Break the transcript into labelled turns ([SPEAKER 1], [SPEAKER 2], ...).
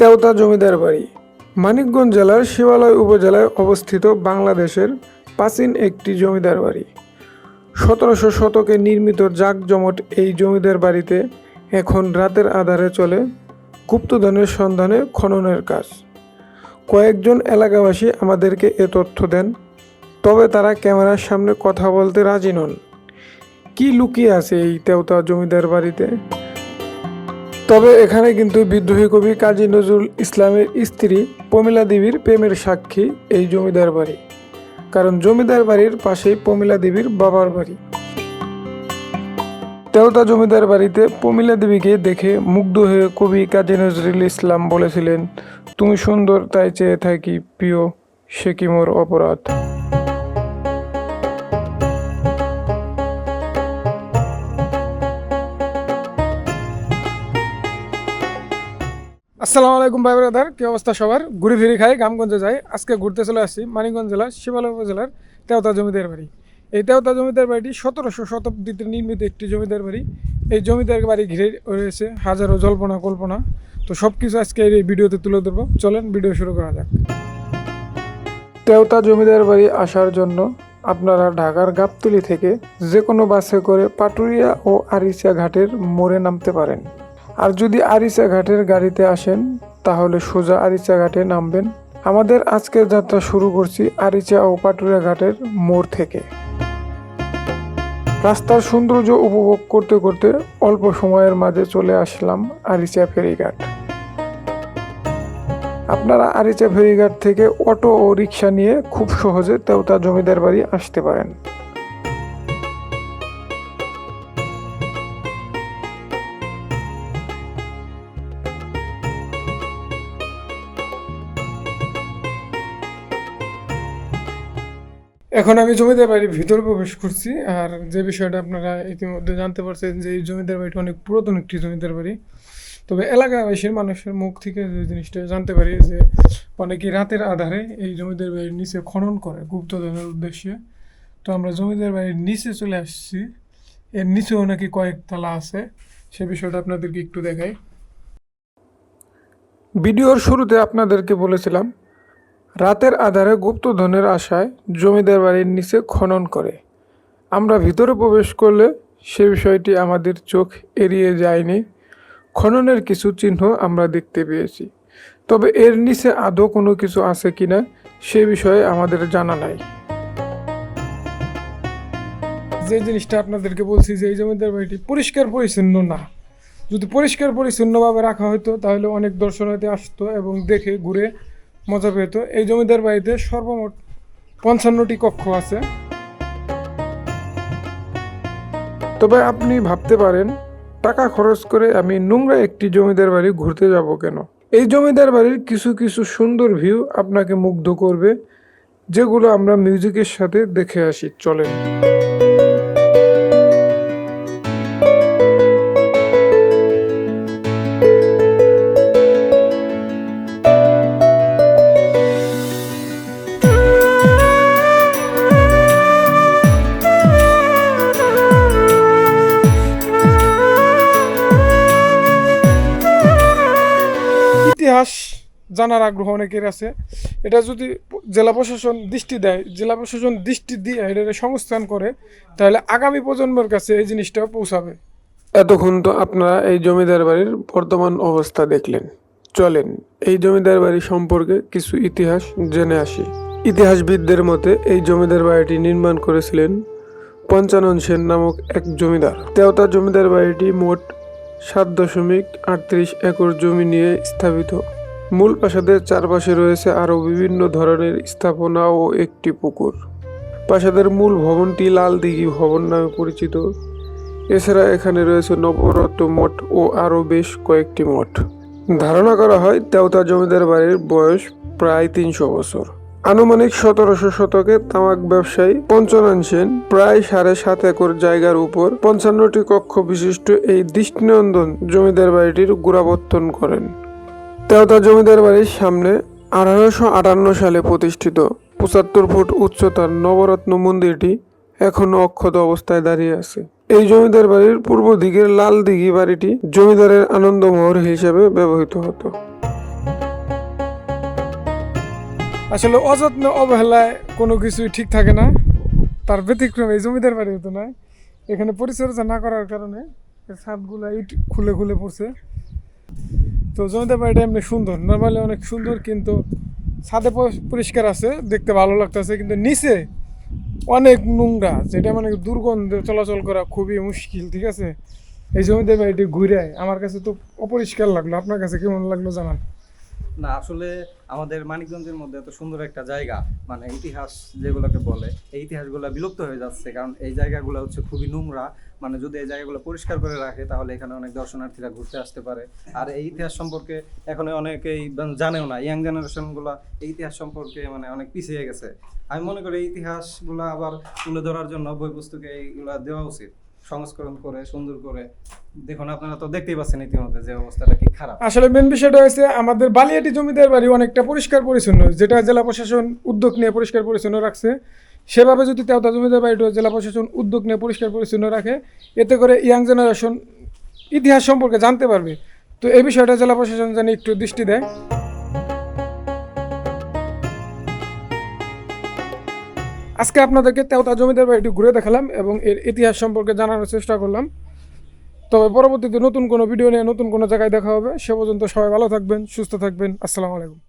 [SPEAKER 1] তেওতা জমিদার বাড়ি। মানিকগঞ্জ জেলার শিবালয় উপজেলায় অবস্থিত বাংলাদেশের প্রাচীন একটি জমিদার বাড়ি। সতেরোশো শতকে নির্মিত জাঁকজমট এই জমিদার বাড়িতে এখন রাতের আধারে চলে গুপ্তধনের সন্ধানে খননের কাজ। কয়েকজন এলাকাবাসী আমাদেরকে এ তথ্য দেন, তবে তারা ক্যামেরার সামনে কথা বলতে রাজি নন। কি লুকিয়ে আছে এই তেওতা জমিদার বাড়িতে? তবে এখানে কিন্তু বিদ্রোহী কবি কাজী নজরুল ইসলামের স্ত্রী পমিলা দেবীর প্রেমের সাক্ষী এই জমিদার বাড়ি। কারণ জমিদার বাড়ির পাশেই পমিলা দেবীর বাবার বাড়ি। তেওতা জমিদার বাড়িতে পমিলা দেবীকে দেখে মুগ্ধ হয়ে কবি কাজী নজরুল ইসলাম বলেছিলেন, তুমি সুন্দর, তাই চেয়ে থাকি, প্রিয়, সে কি মোর অপরাধ? আসসালামু আলাইকুম ভাই ব্রাদার, কি অবস্থা সবার? ঘুরে ফিরে খাই, গ্রামগঞ্জে যাই। আজকে ঘুরতে চলে আসছি মানিকগঞ্জ জেলার শিবালয় উপজেলার তেওতা জমিদার বাড়ি। এই তেওতা জমিদার বাড়িটি সতেরোশো শতাব্দীতে নির্মিত একটি জমিদার বাড়ি। এই জমিদার বাড়ি ঘিরে রয়েছে হাজারো জল্পনা, কল্পনা। তো সব কিছু আজকে এই ভিডিওতে তুলে ধরবো। চলেন ভিডিও শুরু করা যাক। তেওতা জমিদার বাড়ি আসার জন্য আপনারা ঢাকার গাবতলি থেকে যে কোনো বাসে করে পাটুরিয়া ও আরিচা ঘাটের মোড়ে নামতে পারেন। আর যদি আরিচা ঘাটের গাড়িতে আসেন, তাহলে সোজা আরিচা ঘাটে নামবেন। আমাদের আজকের যাত্রা শুরু করছি আরিচা ও পাটুরিয়া ঘাটের মোড় থেকে। রাস্তার সৌন্দর্য উপভোগ করতে করতে অল্প সময়ের মাঝে চলে আসলাম আরিচা ফেরিঘাট। আপনারা আরিচা ফেরিঘাট থেকে অটো ও রিক্সা নিয়ে খুব সহজে তেওতা জমিদার বাড়ি আসতে পারেন। এখন আমি জমিদার বাড়ির ভিতরে প্রবেশ করছি, আর যে বিষয়টা আপনারা ইতিমধ্যে জানতে পারছেন যে এই জমিদার বাড়িটা অনেক পুরাতন একটি জমিদার বাড়ি। তবে এলাকাবাসীর মানুষের মুখ থেকে যে জিনিসটা জানতে পারি যে অনেকে রাতের আধারে এই জমিদার বাড়ির নিচে খনন করে গুপ্তধনের উদ্দেশ্যে। তো আমরা জমিদার বাড়ির নিচে চলে আসছি। এর নিচেও নাকি কয়েক তলা আছে, সে বিষয়টা আপনাদেরকে একটু দেখাই। ভিডিওর শুরুতে আপনাদেরকে বলেছিলাম রাতের আধারে গুপ্তধনের আশায় জমিদার বাড়ির নিচে খনন করে। আমরা ভিতরে প্রবেশ করলে সে বিষয়টি আমাদের চোখ এড়িয়ে যায়নি। খননের কিছু চিহ্ন আমরা দেখতে পেয়েছি। তবে এর নিচে আদৌ কোনো কিছু আছে কিনা সে বিষয়ে আমাদের জানা নাই। যে জিনিসটা আপনাদেরকে বলছি যে এই জমিদার বাড়িটি পরিষ্কার পরিচ্ছন্ন না। যদি পরিষ্কার পরিচ্ছন্নভাবে রাখা হতো তাহলে অনেক দর্শনার্থী আসতো এবং দেখে, ঘুরে মজা পেত এই জমিদার বাড়িতে সর্বমোট পঞ্চান্নটি কক্ষ আছে। তবে আপনি ভাবতে পারেন, টাকা খরচ করে আমি নোংরা একটি জমিদার বাড়ি ঘুরতে যাব কেন? এই জমিদার বাড়ির কিছু কিছু সুন্দর ভিউ আপনাকে মুগ্ধ করবে, যেগুলো আমরা মিউজিকের সাথে দেখে আসি। চলেন। ইতিহাস জানার আগ্রহ অনেকের আছে। এটা যদি জেলা প্রশাসন দৃষ্টি দেয়, জেলা প্রশাসন দৃষ্টি দিয়ে এটা সংস্থান করে, তাহলে আগামী প্রজন্মের কাছে এই জিনিসটা পৌঁছাবে। এতক্ষণ তো আপনারা এই জমিদার বাড়ির বর্তমান অবস্থা দেখলেন। চলেন, এই জমিদার বাড়ি সম্পর্কে কিছু ইতিহাস জেনে আসি। ইতিহাসবিদদের মতে, এই জমিদার বাড়িটি নির্মাণ করেছিলেন পঞ্চানন সেন নামক এক জমিদার। তেওতা জমিদার বাড়িটি মোট সাত দশমিক আটত্রিশ একর জমি নিয়ে স্থাপিত। মূল প্রাসাদের চারপাশে রয়েছে আরও বিভিন্ন ধরনের স্থাপনা ও একটি পুকুর। প্রাসাদের মূল ভবনটি লাল দিঘি ভবন নামে পরিচিত। এছাড়া এখানে রয়েছে নবরত্ন মঠ ও আরও বেশ কয়েকটি মঠ। ধারণা করা হয় তেওতা জমিদার বাড়ির বয়স প্রায় তিনশো বছর। আনুমানিক সতেরোশো শতকে তামাক ব্যবসায়ী পঞ্চনন সেন প্রায় সাড়ে সাত একর জায়গার উপর পঞ্চান্নটি কক্ষ বিশিষ্ট এই দৃষ্টিনন্দন জমিদার বাড়িটির গোড়াবর্তন করেন। তেওতা জমিদার বাড়ির সামনে আঠারোশো আটান্ন সালে প্রতিষ্ঠিত পঁচাত্তর ফুট উচ্চতার নবরত্ন মন্দিরটি এখনও অক্ষত অবস্থায় দাঁড়িয়ে আছে। এই জমিদার বাড়ির পূর্ব দিকের লাল দিঘি বাড়িটি জমিদারের আনন্দমহল হিসেবে ব্যবহৃত হতো। আসলে অযত্ন অবহেলায় কোনো কিছুই ঠিক থাকে না, তার ব্যতিক্রম এই জমিদার বাড়ি হতো না। এখানে পরিচর্যা না করার কারণে ছাদগুলো ইট খুলে খুলে পড়ছে। তো জমিদার বাড়িটা এমনি সুন্দর, নর্মালি অনেক সুন্দর, কিন্তু ছাদে পরিষ্কার আছে, দেখতে ভালো লাগতেছে, কিন্তু নিচে অনেক নোংরা, যেটা মানে দুর্গন্ধে চলাচল করা খুবই মুশকিল, ঠিক আছে? এই জমিদার বাড়িটি ঘুরে আমার কাছে তো অপরিষ্কার লাগল, আপনার কাছে কেমন লাগল জানান।
[SPEAKER 2] না, আসলে আমাদের মানিকগঞ্জের মধ্যে এত সুন্দর একটা জায়গা মানে ইতিহাস যেগুলোকে বলে, এই ইতিহাসগুলো বিলুপ্ত হয়ে যাচ্ছে। কারণ এই জায়গাগুলো হচ্ছে খুবই নোংরা মানে যদি এই জায়গাগুলো পরিষ্কার করে রাখে, তাহলে এখানে অনেক দর্শনার্থীরা ঘুরতে আসতে পারে। আর এই ইতিহাস সম্পর্কে এখন অনেকেই মানে জানেও না। ইয়াং জেনারেশনগুলো এই ইতিহাস সম্পর্কে মানে অনেক পিছিয়ে গেছে। আমি মনে করি এই ইতিহাসগুলো আবার তুলে ধরার জন্য বই পুস্তকে এইগুলা দেওয়া উচিত। সংস্করণ করে, সুন্দর করে দেখুন, আপনারা তো দেখতেই পাচ্ছেন ইতিমধ্যে যে অবস্থাটা কি খারাপ।
[SPEAKER 1] আসলে মেন বিষয়টা হচ্ছে আমাদের বালিয়াটি জমিদার বাড়ি অনেকটা পরিষ্কার পরিচ্ছন্ন যেটা জেলা প্রশাসন উদ্যোগ নিয়ে পরিষ্কার পরিচ্ছন্ন রাখছে, সেভাবে যদি তেওতা জমিদার বাড়িটা জেলা প্রশাসন উদ্যোগ নিয়ে পরিষ্কার পরিচ্ছন্ন রাখে, এতে করে ইয়াং জেনারেশন ইতিহাস সম্পর্কে জানতে পারবে। তো এই বিষয়টা জেলা প্রশাসন যেন একটু দৃষ্টি দেয়। আজকে আপনাদেরকে তেওতা জমিদার বাড়িটি ঘুরে দেখালাম এবং এর ইতিহাস সম্পর্কে জানানোর চেষ্টা করলাম। তবে পরবর্তীতে নতুন কোনো ভিডিও নিয়ে নতুন কোনো জায়গায় দেখা হবে। সে পর্যন্ত সবাই ভালো থাকবেন, সুস্থ থাকবেন। আসসালামু আলাইকুম।